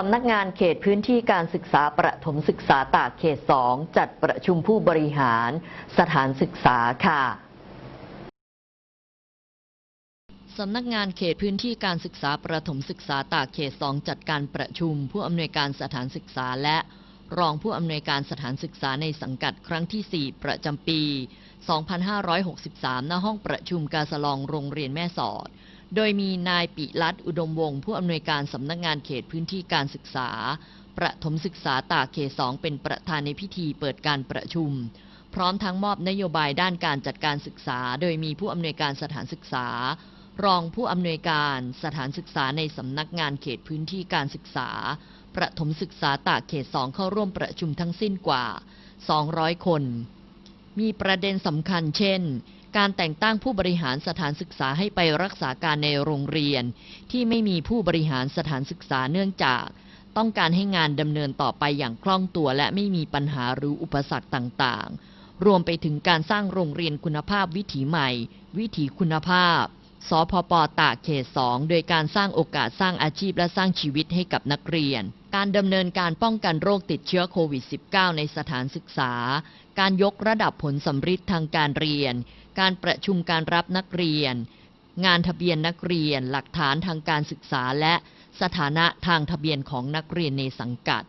สำนักงานเขตพื้นที่การศึกษาประถมศึกษาตากเขต 2 จัดประชุมผู้บริหารสถานศึกษาค่ะสำนักงานเขตพื้นที่การศึกษาประถมศึกษาตากเขต 2 จัดการประชุม ผู้อำนวยการสถานศึกษาและรองผู้อำนวยการสถานศึกษาในสังกัดครั้งที่ 4 ประจำปี 2563 ณ ห้องประชุมกาสลองโรงเรียนแม่สอด โดยมีนายปิรัตน์อุดมวงศ์ผู้อำนวยการสำนักงานเขตพื้นที่การศึกษา ประถมศึกษาตากเขต2เป็นประธานในพิธีเปิดการประชุม พร้อมทั้งมอบนโยบายด้านการจัดการศึกษา โดยมีผู้อำนวยการสถานศึกษา รองผู้อำนวยการสถานศึกษาในสำนักงานเขตพื้นที่การศึกษา ประถมศึกษาตากเขต2เข้าร่วมประชุมทั้งสิ้นกว่า 200 คน มีประเด็นสำคัญเช่น การแต่งตั้งผู้บริหารสถานศึกษาให้ไปรักษาการในโรงเรียน ที่ไม่มีผู้บริหารสถานศึกษาเนื่องจาก ต้องการให้งานดำเนินต่อไปอย่างคล่องตัวและไม่มีปัญหาหรืออุปสรรคต่างๆ รวมไปถึงการสร้างโรงเรียนคุณภาพวิถีใหม่ วิถีคุณภาพ สพปตากเขต2โดยการสร้างโอกาสสร้างอาชีพและสร้างชีวิตให้กับนักเรียน การดำเนินการป้องกันโรคติดเชื้อโควิด -19 ในสถานศึกษา การยกระดับผลสำฤทธิ์ทางการเรียน การประชุมการรับนักเรียน งานทะเบียนนักเรียน หลักฐานทางการศึกษาและสถานะทางทะเบียนของนักเรียนในสังกัด